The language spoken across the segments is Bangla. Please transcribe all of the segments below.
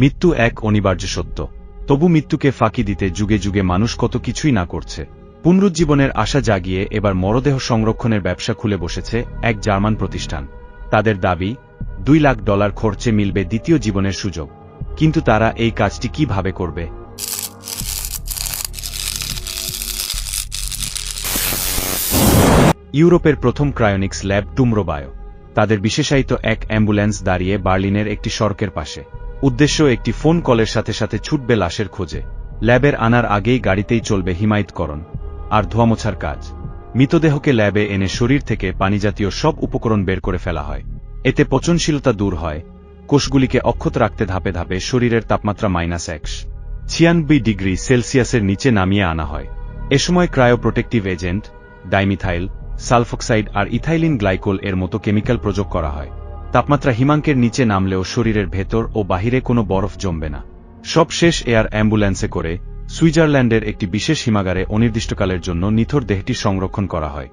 মৃত্যু এক অনিবার্য সত্য। তবু মৃত্যুকে ফাঁকি দিতে যুগে যুগে মানুষ কত কিছুই না করছে। পুনরুজ্জীবনের আশা জাগিয়ে এবার মরদেহ সংরক্ষণের ব্যবসা খুলে বসেছে এক জার্মান প্রতিষ্ঠান। তাদের দাবি, দুই লাখ ডলার খরচে মিলবে দ্বিতীয় জীবনের সুযোগ। কিন্তু তারা এই কাজটি কীভাবে করবে? ইউরোপের প্রথম ক্রায়োনিক্স ল্যাব টুমরোবায়ো। তাদের বিশেষায়িত এক অ্যাম্বুলেন্স দাঁড়িয়ে বার্লিনের একটি সড়কের পাশে। উদ্দেশ্য একটি ফোন কলের সাথে সাথে ছুটবে লাশের খোঁজে। ল্যাবের আনার আগেই গাড়িতেই চলবে হিমায়িতকরণ। আর ধোয়ামোছার কাজ। মৃতদেহকে ল্যাবে এনে শরীর থেকে পানিজাতীয় সব উপকরণ বের করে ফেলা হয়। এতে পচনশীলতা দূর হয়। কোষগুলিকে অক্ষত রাখতে ধাপে ধাপে শরীরের তাপমাত্রা মাইনাস একশ ছিয়ানব্বই ডিগ্রি সেলসিয়াসের নিচে নামিয়ে আনা হয়। এ সময় ক্রায়োপ্রোটেক্টিভ এজেন্ট, ডাইমিথাইল, সালফক্সাইড আর ইথাইলিন গ্লাইকোল এর মতো কেমিক্যাল প্রযোগ করা হয়। তাপমাত্রা হিমাঙ্কের নিচে নামলেও শরীরের ভেতর ও বাহিরে কোনো বরফ জমবে না। সব শেষ এয়ার অ্যাম্বুলেন্সে করে সুইজারল্যান্ডের একটি বিশেষ হিমাগারে অনির্দিষ্টকালের জন্য নিথর দেহটি সংরক্ষণ করা হয়।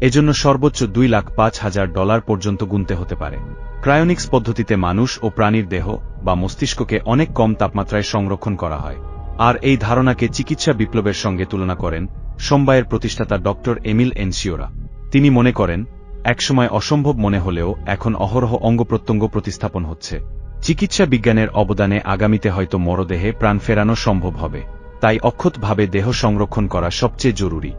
এজন্য সর্বোচ্চ দুই লাখ পাঁচ হাজার ডলার পর্যন্ত গুনতে হতে পারে। ক্রায়োনিক্স পদ্ধতিতে মানুষ ও প্রাণীর দেহ বা মস্তিষ্ককে অনেক কম তাপমাত্রায় সংরক্ষণ করা হয়। আর এই ধারণাকে চিকিৎসা বিপ্লবের সঙ্গে তুলনা করেন সমবায়ের প্রতিষ্ঠাতা ডক্টর এমিল এনসিওরা। তিনি মনে করেন একসময় অসম্ভব মনে হলেও এখন অহরহ অঙ্গপ্রত্যঙ্গ প্রতিস্থাপন হচ্ছে। চিকিৎসা বিজ্ঞানের অবদানে আগামীতে হয়তো মরদেহে প্রাণ ফেরানো সম্ভব হবে। তাই অক্ষতভাবে দেহ সংরক্ষণ করা সবচেয়ে জরুরি।